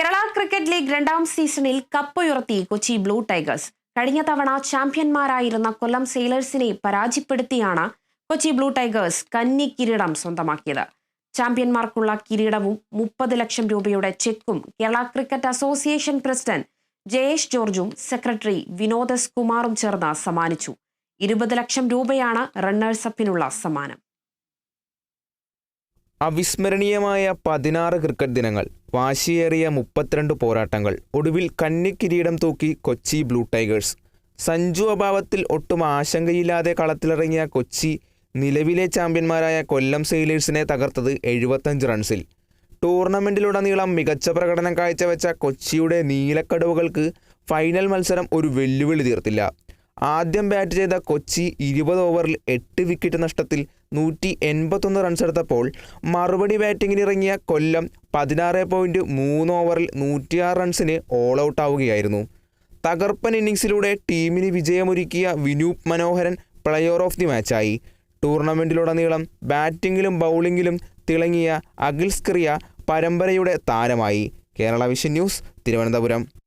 Kerala cricket league രണ്ടാം സീസണിൽ കപ്പുയർത്തി Kochi blue tigers കഴിഞ്ഞ തവണ ചാമ്പ്യന്മാരായിരുന്ന കൊല്ലം സെയിലേഴ്സിനെ പരാജയപ്പെടുത്തിയാണ് കൊച്ചി ബ്ലൂ ടൈഗേഴ്സ് കന്നി കിരീടം സ്വന്തമാക്കിയത്. ചാമ്പ്യന്മാർക്കുള്ള കിരീടവും മുപ്പത് ലക്ഷം രൂപയുടെ ചെക്കും Kerala cricket association president Jayesh ജോർജും സെക്രട്ടറി വിനോദ് എസ് കുമാറും ചേർന്ന് സമ്മാനിച്ചു. ഇരുപത് ലക്ഷം രൂപയാണ് റണ്ണേഴ്സപ്പിനുള്ള സമ്മാനം. അവിസ്മരണീയമായ പതിനാറ് ക്രിക്കറ്റ് ദിനങ്ങൾ വാശിയേറിയ മുപ്പത്തിരണ്ട് പോരാട്ടങ്ങൾ ഒടുവിൽ കന്നിക്കിരീടം തൂക്കി കൊച്ചി ബ്ലൂ ടൈഗേഴ്സ്. സഞ്ജു അഭാവത്തിൽ ഒട്ടും ആശങ്കയില്ലാതെ കളത്തിലിറങ്ങിയ കൊച്ചി നിലവിലെ ചാമ്പ്യന്മാരായ കൊല്ലം സെയിലേഴ്സിനെ തകർത്തത് എഴുപത്തഞ്ച് റൺസിൽ. ടൂർണമെന്റിലുടനീളം മികച്ച പ്രകടനം കാഴ്ചവെച്ച കൊച്ചിയുടെ നീലക്കടവുകൾക്ക് ഫൈനൽ മത്സരം ഒരു വെല്ലുവിളി തീർത്തില്ല. ആദ്യം ബാറ്റ് ചെയ്ത കൊച്ചി ഇരുപത് ഓവറിൽ എട്ട് വിക്കറ്റ് നഷ്ടത്തിൽ നൂറ്റി എൺപത്തൊന്ന് റൺസ് എടുത്തപ്പോൾ മറുപടി ബാറ്റിങ്ങിനിറങ്ങിയ കൊല്ലം പതിനാറ് പോയിന്റ് മൂന്ന് ഓവറിൽ നൂറ്റിയാറ് റൺസിന് ഓൾ ഔട്ട് ആവുകയായിരുന്നു. തകർപ്പൻ ഇന്നിങ്സിലൂടെ ടീമിന് വിജയമൊരുക്കിയ Vinoop Manoharan player of the മാച്ചായി ടൂർണമെന്റിലുടനീളം ബാറ്റിങ്ങിലും ബൗളിങ്ങിലും തിളങ്ങിയ അഖിൽസ്ക്രിയ പരമ്പരയുടെ താരമായി. Kerala vision news Thiruvananthapuram.